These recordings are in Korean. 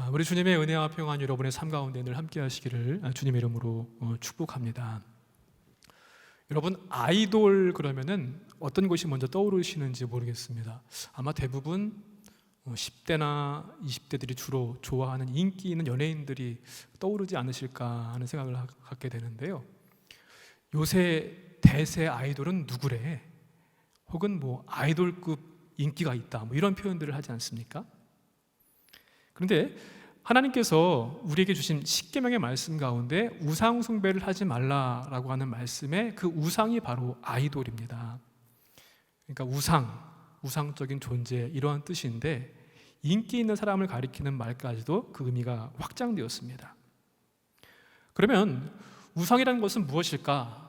아, 우리 주님의 은혜와 평안 여러분의 삶 가운데 늘 함께 하시기를 아, 주님의 이름으로 어, 축복합니다. 여러분 아이돌 그러면은 어떤 것이 먼저 떠오르시는지 모르겠습니다. 아마 대부분 어, 10대나 20대들이 주로 좋아하는 인기 있는 연예인들이 떠오르지 않으실까 하는 생각을 하- 갖게 되는데요. 요새 대세 아이돌은 누구래? 혹은 뭐 아이돌급 인기가 있다. 뭐 이런 표현들을 하지 않습니까? 그런데 하나님께서 우리에게 주신 십계명의 말씀 가운데 우상 숭배를 하지 말라라고 하는 말씀에 그 우상이 바로 아이돌입니다. 그러니까 우상, 우상적인 존재 이러한 뜻인데 인기 있는 사람을 가리키는 말까지도 그 의미가 확장되었습니다. 그러면 우상이라는 것은 무엇일까?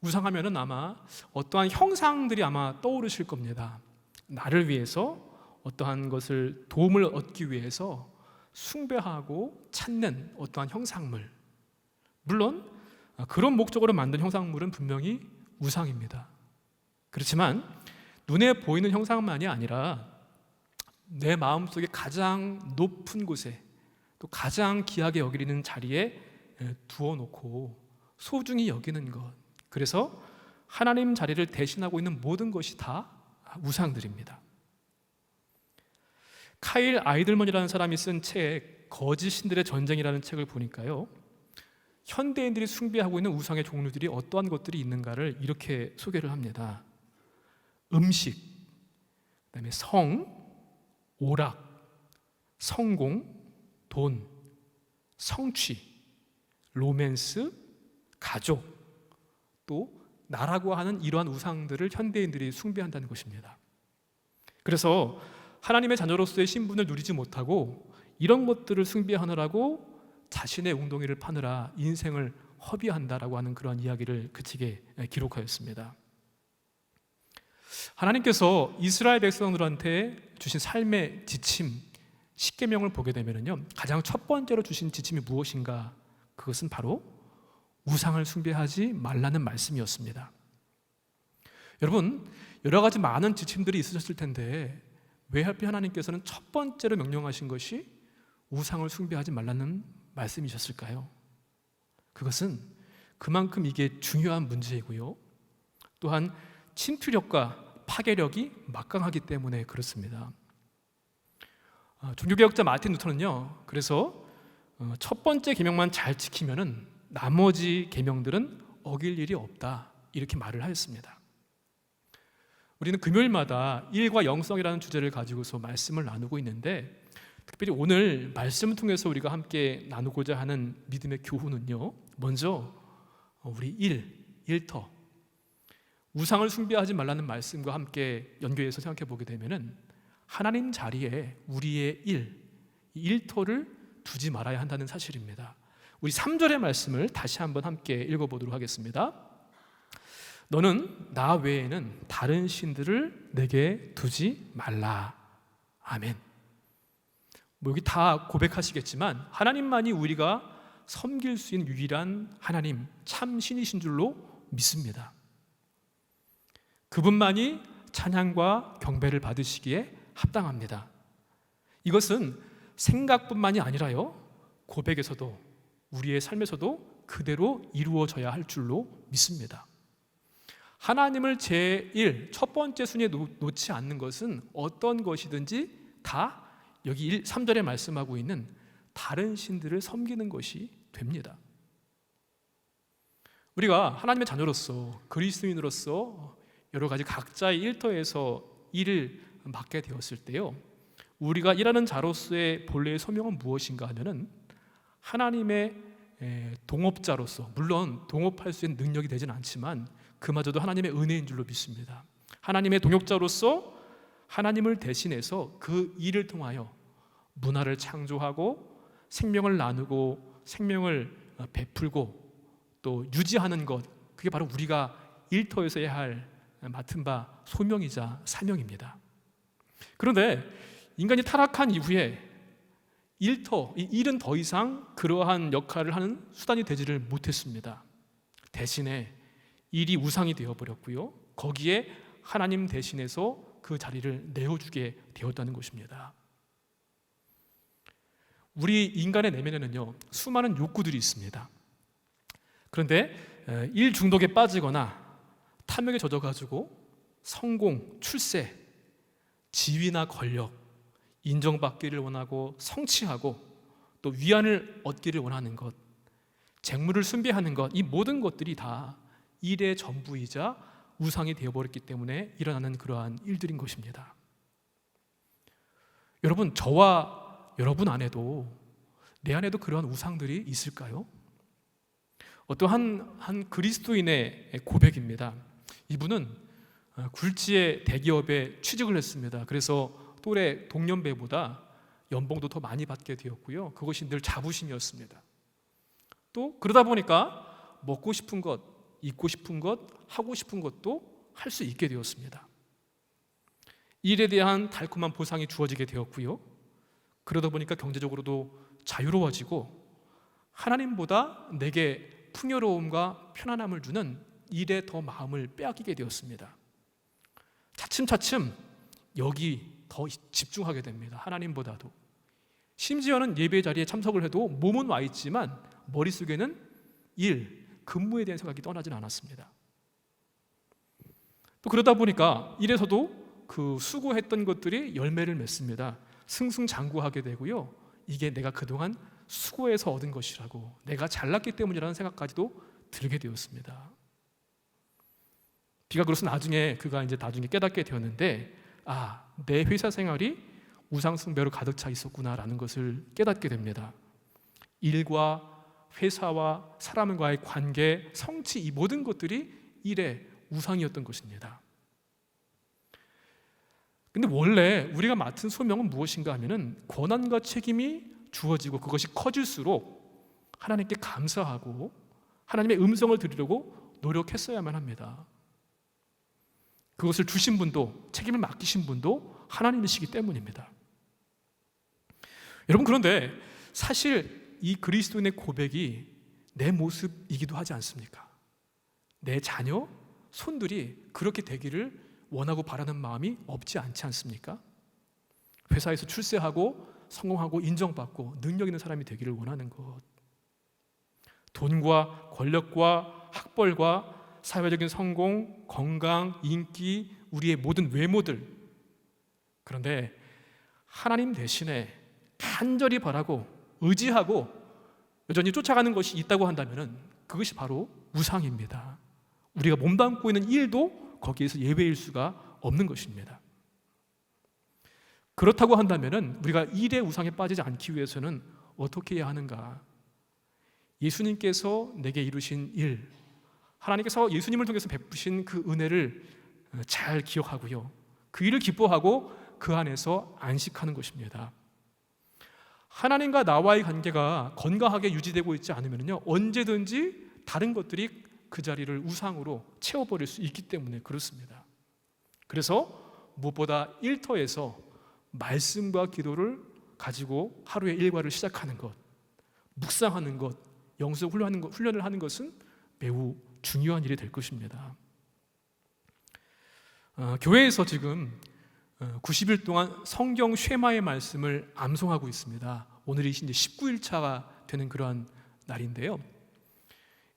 우상하면은 아마 어떠한 형상들이 아마 떠오르실 겁니다. 나를 위해서 어떠한 것을 도움을 얻기 위해서 숭배하고 찾는 어떠한 형상물. 물론 아, 그런 목적으로 만든 형상물은 분명히 우상입니다. 그렇지만 눈에 보이는 형상만이 아니라 내 마음속에 가장 높은 곳에 또 가장 귀하게 여기는 자리에 에, 두어 놓고 소중히 여기는 것. 그래서 하나님 자리를 대신하고 있는 모든 것이 다 우상들입니다. 카일 아이들먼이라는 사람이 쓴 책 거짓 신들의 전쟁이라는 책을 보니까요. 현대인들이 숭배하고 있는 우상의 종류들이 어떠한 것들이 있는가를 이렇게 소개를 합니다. 음식, 그다음에 성, 오락, 성공, 돈, 성취, 로맨스, 가족, 또 나라고 하는 이러한 우상들을 현대인들이 숭배한다는 것입니다. 그래서 하나님의 자녀로서의 신분을 누리지 못하고 이런 것들을 숭배하느라고 자신의 웅덩이를 파느라 인생을 허비한다라고 하는 그런 이야기를 그 책에 기록하였습니다. 하나님께서 이스라엘 백성들한테 주신 삶의 지침 십계명을 보게 되면요 가장 첫 번째로 주신 지침이 무엇인가 그것은 바로 우상을 숭배하지 말라는 말씀이었습니다. 여러분 여러 가지 많은 지침들이 있으셨을 텐데 왜 하필 하나님께서는 첫 번째로 명령하신 것이 우상을 숭배하지 말라는 말씀이셨을까요? 그것은 그만큼 이게 중요한 문제이고요. 또한 침투력과 파괴력이 막강하기 때문에 그렇습니다. 아, 종교개혁자 마틴 루터는요. 그래서 어, 첫 번째 계명만 잘 지키면은 나머지 계명들은 어길 일이 없다 이렇게 말을 하였습니다. 우리는 금요일마다 일과 영성이라는 주제를 가지고서 말씀을 나누고 있는데 특별히 오늘 말씀을 통해서 우리가 함께 나누고자 하는 믿음의 교훈은요. 먼저 어, 우리 일, 일터 우상을 숭배하지 말라는 말씀과 함께 연결해서 생각해 보게 되면은 하나님 자리에 우리의 일, 이 일터를 두지 말아야 한다는 사실입니다. 우리 3절의 말씀을 다시 한번 함께 읽어 보도록 하겠습니다. 너는 나 외에는 다른 신들을 내게 두지 말라. 아멘. 뭐 여기 다 고백하시겠지만 하나님만이 우리가 섬길 수 있는 유일한 하나님 참 신이신 줄로 믿습니다. 그분만이 찬양과 경배를 받으시기에 합당합니다. 이것은 생각뿐만이 아니라요 고백에서도 우리의 삶에서도 그대로 이루어져야 할 줄로 믿습니다. 하나님을 제1, 첫 번째 순위에 놓, 놓지 않는 것은 어떤 것이든지 다 여기 1, 3절에 말씀하고 있는 다른 신들을 섬기는 것이 됩니다. 우리가 하나님의 자녀로서 그리스도인으로서 여러 가지 각자의 일터에서 일을 맡게 되었을 때요. 우리가 일하는 자로서의 본래의 소명은 무엇인가 하면은 하나님의 에, 동업자로서 물론 동업할 수 있는 능력이 되지는 않지만 그마저도 하나님의 은혜인 줄로 믿습니다. 하나님의 동역자로서 하나님을 대신해서 그 일을 통하여 문화를 창조하고 생명을 나누고 생명을 어, 베풀고 또 유지하는 것 그게 바로 우리가 일터에서 해야 할 맡은 바 소명이자 사명입니다. 그런데 인간이 타락한 이후에 일터, 이 일은 더 이상 그러한 역할을 하는 수단이 되지를 못했습니다. 대신에 일이 우상이 되어버렸고요. 거기에 하나님 대신해서 그 자리를 내어주게 되었다는 것입니다. 우리 인간의 내면에는요 수많은 욕구들이 있습니다. 그런데 에, 일 중독에 빠지거나 탐욕에 젖어가지고 성공, 출세, 지위나 권력, 인정받기를 원하고 성취하고 또 위안을 얻기를 원하는 것, 재물을 숭배하는 것, 이 모든 것들이 다 일의 전부이자 우상이 되어버렸기 때문에 일어나는 그러한 일들인 것입니다. 여러분, 저와 여러분 안에도 내 안에도 그러한 우상들이 있을까요? 어떠한 한 그리스도인의 고백입니다. 이분은 어, 굴지의 대기업에 취직을 했습니다. 그래서 또래 동년배보다 연봉도 더 많이 받게 되었고요. 그것이 늘 자부심이었습니다. 또 그러다 보니까 먹고 싶은 것, 입고 싶은 것, 하고 싶은 것도 할 수 있게 되었습니다. 일에 대한 달콤한 보상이 주어지게 되었고요. 그러다 보니까 경제적으로도 자유로워지고 하나님보다 내게 풍요로움과 편안함을 주는 일에 더 마음을 빼앗기게 되었습니다. 차츰차츰 여기 더 집중하게 됩니다. 하나님보다도. 심지어는 예배 자리에 참석을 해도 몸은 와 있지만 머릿속에는 일, 근무에 대한 생각이 떠나진 않았습니다. 또 그러다 보니까 일에서도 그 수고했던 것들이 열매를 맺습니다. 승승장구하게 되고요. 이게 내가 그동안 수고해서 얻은 것이라고 내가 잘났기 때문이라는 생각까지도 들게 되었습니다. 비가 그래서 나중에 그가 이제 나중에 깨닫게 되었는데 아, 내 회사 생활이 우상숭배로 가득 차 있었구나라는 것을 깨닫게 됩니다. 일과 회사와 사람과의 관계, 성취 이 모든 것들이 일의 우상이었던 것입니다. 근데 원래 우리가 맡은 소명은 무엇인가 하면은 권한과 책임이 주어지고 그것이 커질수록 하나님께 감사하고 하나님의 음성을 들으려고 노력했어야만 합니다. 그것을 주신 분도 책임을 맡기신 분도 하나님이시기 때문입니다. 여러분 그런데 사실 이 그리스도인의 고백이 내 모습이기도 하지 않습니까? 내 자녀, 손들이 그렇게 되기를 원하고 바라는 마음이 없지 않지 않습니까? 회사에서 출세하고 성공하고 인정받고 능력 있는 사람이 되기를 원하는 것. 돈과 권력과 학벌과 사회적인 성공, 건강, 인기, 우리의 모든 외모들. 그런데 하나님 대신에 간절히 바라고 의지하고 여전히 쫓아가는 것이 있다고 한다면 그것이 바로 우상입니다. 우리가 몸담고 있는 일도 거기에서 예외일 수가 없는 것입니다. 그렇다고 한다면 우리가 일의 우상에 빠지지 않기 위해서는 어떻게 해야 하는가? 예수님께서 내게 이루신 일, 하나님께서 예수님을 통해서 베푸신 그 은혜를 잘 기억하고요. 그 일을 기뻐하고 그 안에서 안식하는 것입니다. 하나님과 나와의 관계가 건강하게 유지되고 있지 않으면요 언제든지 다른 것들이 그 자리를 우상으로 채워버릴 수 있기 때문에 그렇습니다. 그래서 무엇보다 일터에서 말씀과 기도를 가지고 하루의 일과를 시작하는 것, 묵상하는 것, 영적 훈련을 하는 것은 매우 중요한 일이 될 것입니다. 어, 교회에서 지금 90일 어, 동안 성경 쉐마의 말씀을 암송하고 있습니다. 오늘이 이제 19일차가 되는 그러한 날인데요.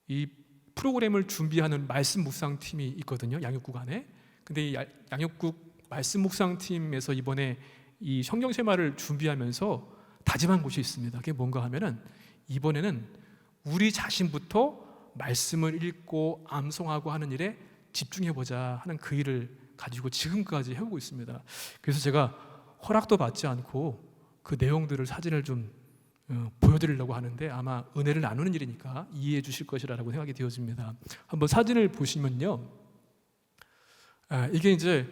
이 프로그램을 준비하는 말씀 묵상 팀이 있거든요. 양육국 안에. 근데 이 양육국 말씀 묵상 팀에서 이번에 이 성경 쉐마를 준비하면서 다짐한 곳이 있습니다. 그게 뭔가 하면은 이번에는 우리 자신부터 말씀을 읽고 암송하고 하는 일에 집중해 보자 하는 그 일을 가지고 지금까지 해오고 있습니다. 그래서 제가 허락도 받지 않고 그 내용들을 사진을 좀 어, 보여드리려고 하는데 아마 은혜를 나누는 일이니까 이해해 주실 것이라고 생각이 되어집니다. 한번 사진을 보시면요, 아, 이게 이제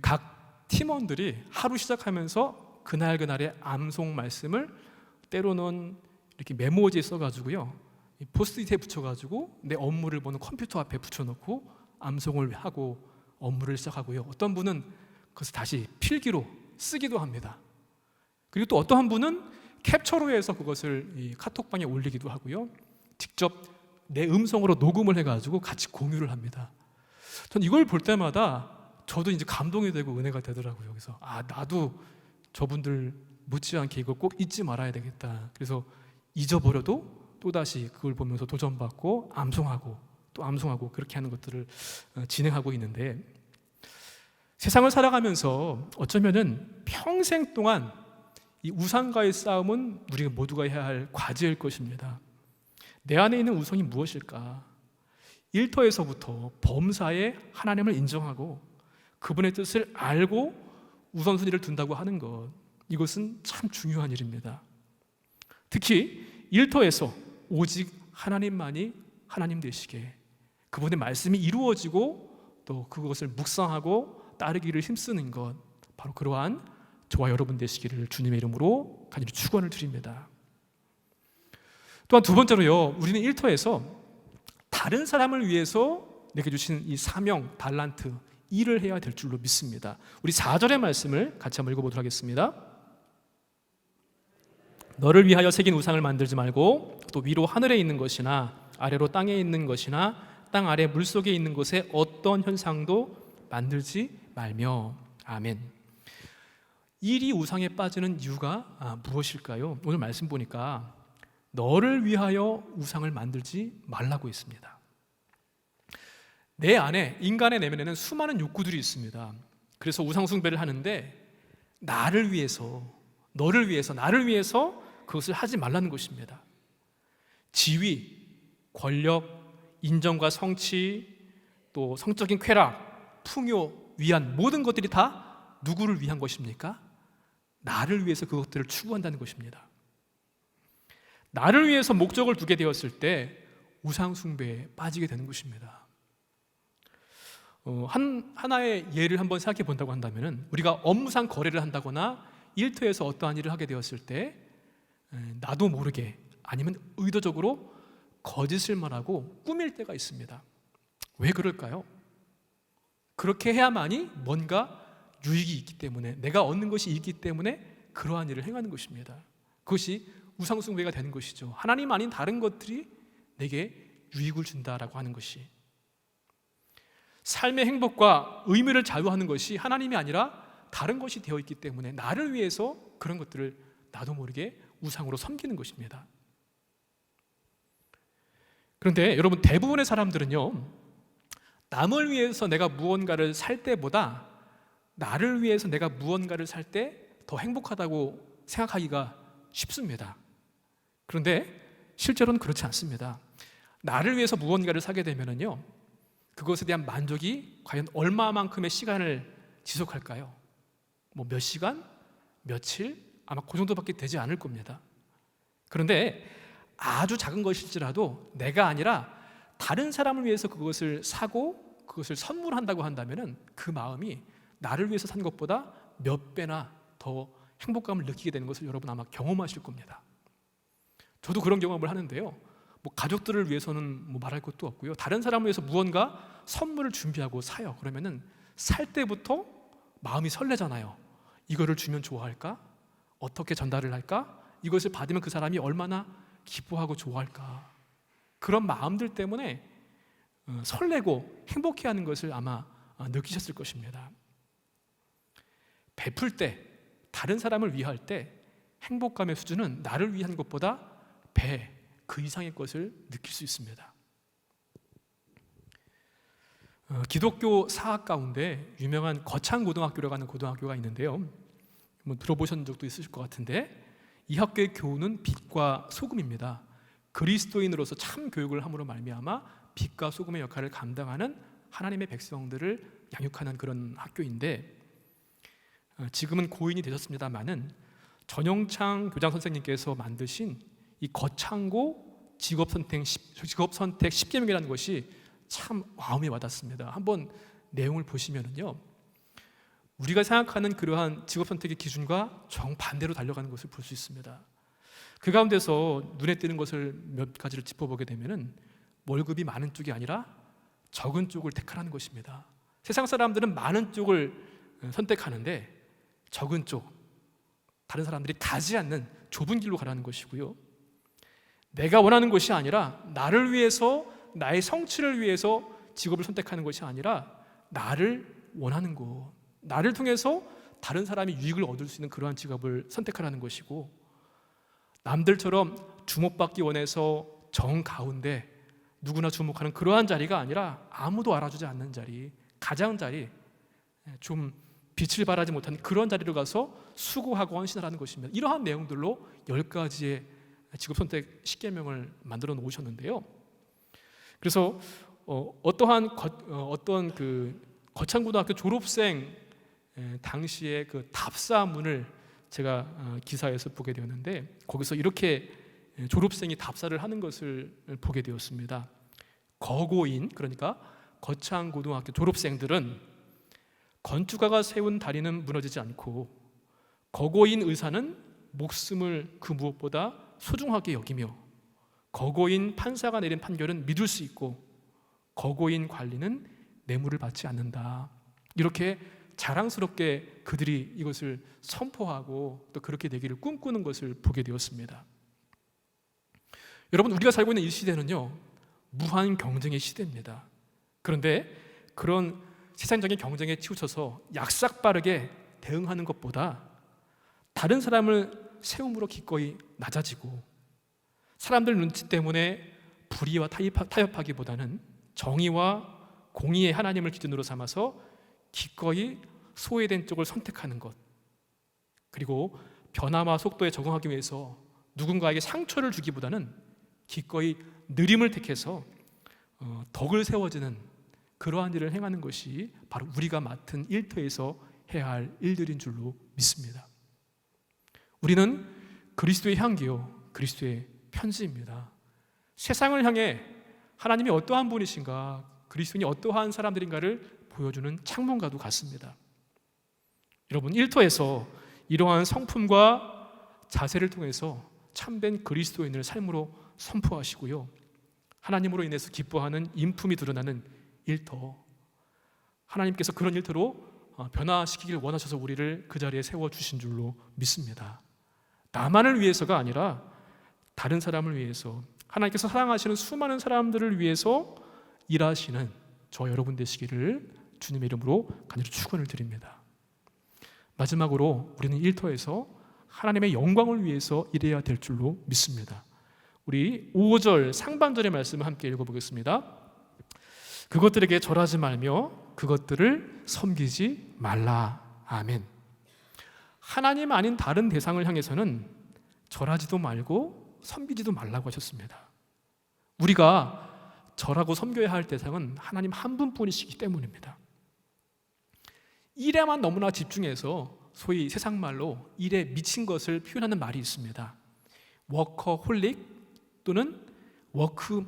각 팀원들이 하루 시작하면서 그날 그날의 암송 말씀을 때로는 이렇게 메모지에 써가지고요, 포스트잇에 붙여가지고 내 업무를 보는 컴퓨터 앞에 붙여놓고 암송을 하고 업무를 시작하고요. 어떤 분은 그것을 다시 필기로 쓰기도 합니다. 그리고 또 어떠한 분은 캡처로 해서 그것을 카톡방에 올리기도 하고요. 직접 내 음성으로 녹음을 해가지고 같이 공유를 합니다. 전 이걸 볼 때마다 저도 이제 감동이 되고 은혜가 되더라고요. 그래서 아 나도 저분들 못지않게 이걸 꼭 잊지 말아야 되겠다. 그래서 잊어버려도 또 다시 그걸 보면서 도전받고 암송하고 또 암송하고 그렇게 하는 것들을 어, 진행하고 있는데 세상을 살아가면서 어쩌면은 평생 동안 이 우상과의 싸움은 우리가 모두가 해야 할 과제일 것입니다. 내 안에 있는 우상이 무엇일까? 일터에서부터 범사에 하나님을 인정하고 그분의 뜻을 알고 우선순위를 둔다고 하는 것 이것은 참 중요한 일입니다. 특히 일터에서 오직 하나님만이 하나님 되시게 그분의 말씀이 이루어지고 또 그것을 묵상하고 따르기를 힘쓰는 것 바로 그러한 저와 여러분 되시기를 주님의 이름으로 간절히 축원을 드립니다. 또한 두 번째로요. 우리는 일터에서 다른 사람을 위해서 내게 주신 이 사명, 달란트, 일을 해야 될 줄로 믿습니다. 우리 4절의 말씀을 같이 한번 읽어보도록 하겠습니다. 너를 위하여 새긴 우상을 만들지 말고 또 위로 하늘에 있는 것이나 아래로 땅에 있는 것이나 땅 아래 물 속에 있는 곳에 어떤 현상도 만들지 말며 아멘. 일이 우상에 빠지는 이유가 아, 무엇일까요? 오늘 말씀 보니까 너를 위하여 우상을 만들지 말라고 했습니다. 내 안에 인간의 내면에는 수많은 욕구들이 있습니다. 그래서 우상 숭배를 하는데 나를 위해서 너를 위해서 나를 위해서 그것을 하지 말라는 것입니다. 지위, 권력, 인정과 성취, 또 성적인 쾌락, 풍요, 위안 모든 것들이 다 누구를 위한 것입니까? 나를 위해서 그것들을 추구한다는 것입니다. 나를 위해서 목적을 두게 되었을 때 우상 숭배에 빠지게 되는 것입니다. 어, 한 하나의 예를 한번 생각해 본다고 한다면은 우리가 업무상 거래를 한다거나 일터에서 어떠한 일을 하게 되었을 때 에, 나도 모르게 아니면 의도적으로 거짓을 말하고 꾸밀 때가 있습니다. 왜 그럴까요? 그렇게 해야만이 뭔가 유익이 있기 때문에 내가 얻는 것이 있기 때문에 그러한 일을 행하는 것입니다. 그것이 우상숭배가 되는 것이죠. 하나님 아닌 다른 것들이 내게 유익을 준다라고 하는 것이 삶의 행복과 의미를 자유하는 것이 하나님이 아니라 다른 것이 되어 있기 때문에 나를 위해서 그런 것들을 나도 모르게 우상으로 섬기는 것입니다. 그런데 여러분 대부분의 사람들은요 남을 위해서 내가 무언가를 살 때보다 나를 위해서 내가 무언가를 살 때 더 행복하다고 생각하기가 쉽습니다. 그런데 실제로는 그렇지 않습니다. 나를 위해서 무언가를 사게 되면은요 그것에 대한 만족이 과연 얼마만큼의 시간을 지속할까요? 뭐 몇 시간, 며칠, 아마 그 정도밖에 되지 않을 겁니다. 그런데 아주 작은 것일지라도 내가 아니라 다른 사람을 위해서 그것을 사고 그것을 선물한다고 한다면은 그 마음이 나를 위해서 산 것보다 몇 배나 더 행복감을 느끼게 되는 것을 여러분 아마 경험하실 겁니다. 저도 그런 경험을 하는데요. 뭐 가족들을 위해서는 뭐 말할 것도 없고요. 다른 사람을 위해서 무언가 선물을 준비하고 사요. 그러면은 살 때부터 마음이 설레잖아요. 이거를 주면 좋아할까? 어떻게 전달을 할까? 이것을 받으면 그 사람이 얼마나 기뻐하고 좋아할까? 그런 마음들 때문에 어, 설레고 행복해하는 것을 아마 어, 느끼셨을 것입니다. 베풀 때, 다른 사람을 위할 때 행복감의 수준은 나를 위한 것보다 배, 그 이상의 것을 느낄 수 있습니다. 어, 기독교 사학 가운데 유명한 거창고등학교라고 하는 고등학교가 있는데요. 뭐 들어보신 적도 있으실 것 같은데 이 학교의 교훈은 빛과 소금입니다. 그리스도인으로서 참 교육을 함으로 말미암아 빛과 소금의 역할을 감당하는 하나님의 백성들을 양육하는 그런 학교인데 어, 지금은 고인이 되셨습니다만은 전영창 교장 선생님께서 만드신 이 거창고 직업 선택 직업 선택 10계명이라는 것이 참 마음에 와닿습니다. 한번 내용을 보시면은요. 우리가 생각하는 그러한 직업 선택의 기준과 정반대로 달려가는 것을 볼 수 있습니다. 그 가운데서 눈에 띄는 것을 몇 가지를 짚어보게 되면은 월급이 많은 쪽이 아니라 적은 쪽을 택하라는 것입니다. 세상 사람들은 많은 쪽을 선택하는데 적은 쪽, 다른 사람들이 가지 않는 좁은 길로 가라는 것이고요. 내가 원하는 것이 아니라 나를 위해서 나의 성취를 위해서 직업을 선택하는 것이 아니라 나를 원하는 곳, 나를 통해서 다른 사람이 유익을 얻을 수 있는 그러한 직업을 선택하라는 것이고 남들처럼 주목받기 원해서 정 가운데 누구나 주목하는 그러한 자리가 아니라 아무도 알아주지 않는 자리, 가장 자리, 좀 빛을 발하지 못한 그런 자리로 가서 수고하고 헌신하라는 것입니다. 이러한 내용들로 열 가지의 직업 선택 10계명을 만들어 놓으셨는데요. 그래서 어, 어떠한 거, 어, 어떤 그 거창고등학교 졸업생 에, 당시의 그 답사문을 제가 어, 기사에서 보게 되었는데 거기서 이렇게 에, 졸업생이 답사를 하는 것을 보게 되었습니다. 거고인 그러니까 거창 고등학교 졸업생들은 건축가가 세운 다리는 무너지지 않고 거고인 의사는 목숨을 그 무엇보다 소중하게 여기며 거고인 판사가 내린 판결은 믿을 수 있고 거고인 관리는 뇌물을 받지 않는다. 이렇게 자랑스럽게 그들이 이것을 선포하고 또 그렇게 되기를 꿈꾸는 것을 보게 되었습니다. 여러분 우리가 살고 있는 이 시대는요 무한 경쟁의 시대입니다. 그런데 그런 세상적인 경쟁에 치우쳐서 약삭빠르게 대응하는 것보다 다른 사람을 세움으로 기꺼이 낮아지고 사람들 눈치 때문에 불의와 타협하기보다는 정의와 공의의 하나님을 기준으로 삼아서 기꺼이 소외된 쪽을 선택하는 것 그리고 변화와 속도에 적응하기 위해서 누군가에게 상처를 주기보다는 기꺼이 느림을 택해서 어, 덕을 세워지는 그러한 일을 행하는 것이 바로 우리가 맡은 일터에서 해야 할 일들인 줄로 믿습니다. 우리는 그리스도의 향기요, 그리스도의 편지입니다. 세상을 향해 하나님이 어떠한 분이신가, 그리스도인이 어떠한 사람들인가를 보여주는 창문과도 같습니다. 여러분, 일터에서 이러한 성품과 자세를 통해서 참된 그리스도인을 삶으로 선포하시고요. 하나님으로 인해서 기뻐하는 인품이 드러나는 일터. 하나님께서 그런 일터로 어, 변화시키길 원하셔서 우리를 그 자리에 세워 주신 줄로 믿습니다. 나만을 위해서가 아니라 다른 사람을 위해서 하나님께서 사랑하시는 수많은 사람들을 위해서 일하시는 저 여러분 되시기를 주님의 이름으로 간절히 축원을 드립니다. 마지막으로 우리는 일터에서 하나님의 영광을 위해서 일해야 될 줄로 믿습니다. 우리 5절 상반절의 말씀을 함께 읽어보겠습니다. 그것들에게 절하지 말며 그것들을 섬기지 말라. 아멘. 하나님 아닌 다른 대상을 향해서는 절하지도 말고 섬기지도 말라고 하셨습니다. 우리가 절하고 섬겨야 할 대상은 하나님 한 분뿐이시기 때문입니다. 일에만 너무나 집중해서 소위 세상 말로 일에 미친 것을 표현하는 말이 있습니다. 워커홀릭 또는 워크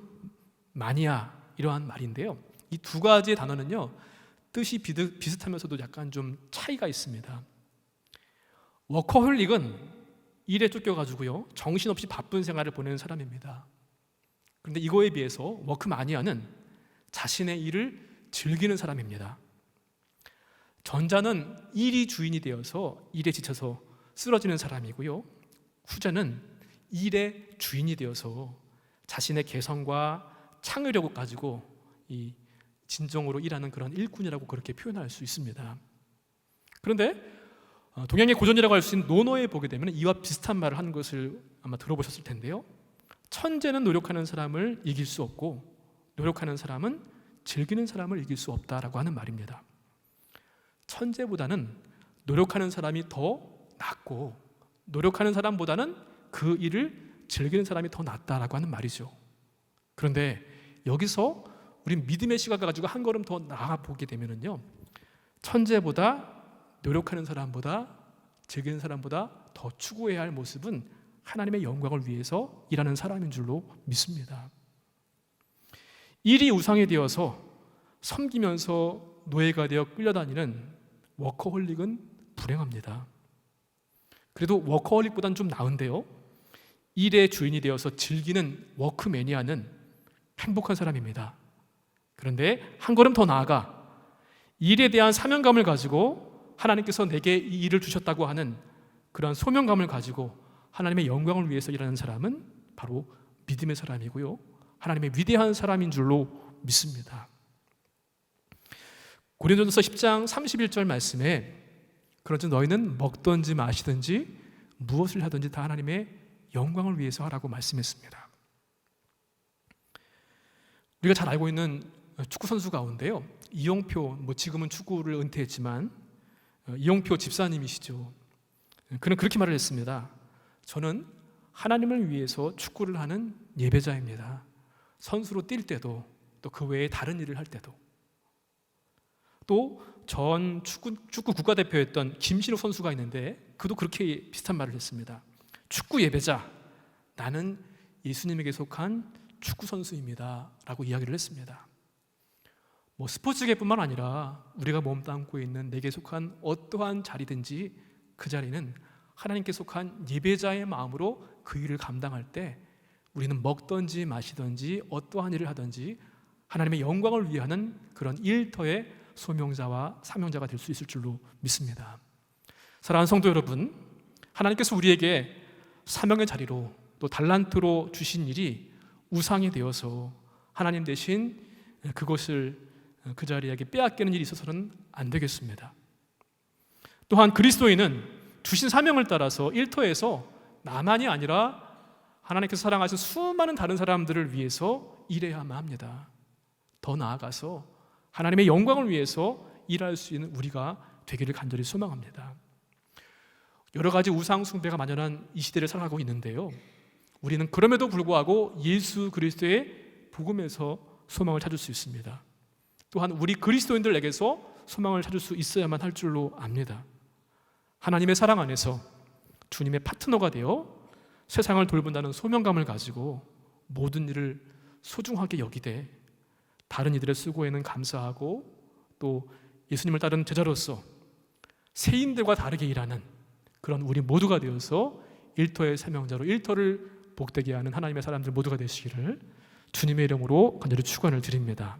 마니아 이러한 말인데요. 이 두 가지의 단어는요 뜻이 비슷하면서도 약간 좀 차이가 있습니다. 워커홀릭은 일에 쫓겨가지고요 정신없이 바쁜 생활을 보내는 사람입니다. 그런데 이거에 비해서 워크마니아는 자신의 일을 즐기는 사람입니다. 전자는 일이 주인이 되어서 일에 지쳐서 쓰러지는 사람이고요. 후자는 일의 주인이 되어서 자신의 개성과 창의력을 가지고 이 진정으로 일하는 그런 일꾼이라고 그렇게 표현할 수 있습니다. 그런데 어, 동양의 고전이라고 할 수 있는 논어에 보게 되면 이와 비슷한 말을 하는 것을 아마 들어보셨을 텐데요. 천재는 노력하는 사람을 이길 수 없고 노력하는 사람은 즐기는 사람을 이길 수 없다라고 하는 말입니다. 천재보다는 노력하는 사람이 더 낫고 노력하는 사람보다는 그 일을 즐기는 사람이 더 낫다라고 하는 말이죠. 그런데 여기서 우리 믿음의 시각을 가지고 한 걸음 더 나아 보게 되면은요. 천재보다 노력하는 사람보다 즐기는 사람보다 더 추구해야 할 모습은 하나님의 영광을 위해서 일하는 사람인 줄로 믿습니다. 일이 우상이 되어서 섬기면서 노예가 되어 끌려다니는 워커홀릭은 불행합니다. 그래도 워커홀릭보단 좀 나은데요. 일의 주인이 되어서 즐기는 워크매니아는 행복한 사람입니다. 그런데 한 걸음 더 나아가 일에 대한 사명감을 가지고 하나님께서 내게 이 일을 주셨다고 하는 그러한 소명감을 가지고 하나님의 영광을 위해서 일하는 사람은 바로 믿음의 사람이고요. 하나님의 위대한 사람인 줄로 믿습니다. 고린도전서 10장 31절 말씀에 그런지 너희는 먹든지 마시든지 무엇을 하든지 다 하나님의 영광을 위해서 하라고 말씀했습니다. 우리가 잘 알고 있는 축구 선수 가운데요. 이용표 뭐 지금은 축구를 은퇴했지만 어, 이용표 집사님이시죠. 그는 그렇게 말을 했습니다. 저는 하나님을 위해서 축구를 하는 예배자입니다. 선수로 뛸 때도 또 그 외에 다른 일을 할 때도 또 전 축구, 축구 국가대표였던 김신욱 선수가 있는데 그도 그렇게 비슷한 말을 했습니다. 축구 예배자 나는 예수님에게 속한 축구 선수입니다라고 이야기를 했습니다. 뭐 스포츠계뿐만 아니라 우리가 몸담고 있는 내게 속한 어떠한 자리든지 그 자리는 하나님께 속한 예배자의 마음으로 그 일을 감당할 때 우리는 먹든지 마시든지 어떠한 일을 하든지 하나님의 영광을 위하는 그런 일터의 소명자와 사명자가 될 수 있을 줄로 믿습니다. 사랑하는 성도 여러분, 하나님께서 우리에게 사명의 자리로 또 달란트로 주신 일이 우상이 되어서 하나님 대신 그것을 그 자리에게 빼앗기는 일이 있어서는 안 되겠습니다. 또한 그리스도인은 주신 사명을 따라서 일터에서 나만이 아니라 하나님께서 사랑하신 수많은 다른 사람들을 위해서 일해야만 합니다. 더 나아가서 하나님의 영광을 위해서 일할 수 있는 우리가 되기를 간절히 소망합니다. 여러 가지 우상 숭배가 만연한 이 시대를 살아가고 있는데요. 우리는 그럼에도 불구하고 예수 그리스도의 복음에서 소망을 찾을 수 있습니다. 또한 우리 그리스도인들에게서 소망을 찾을 수 있어야만 할 줄로 압니다. 하나님의 사랑 안에서 주님의 파트너가 되어 세상을 돌본다는 소명감을 가지고 모든 일을 소중하게 여기되 다른 이들의 수고에는 감사하고 또 예수님을 따르는 제자로서 세인들과 다르게 일하는 그런 우리 모두가 되어서 일터의 사명자로 일터를 복되게 하는 하나님의 사람들 모두가 되시기를 주님의 이름으로 간절히 축원을 드립니다.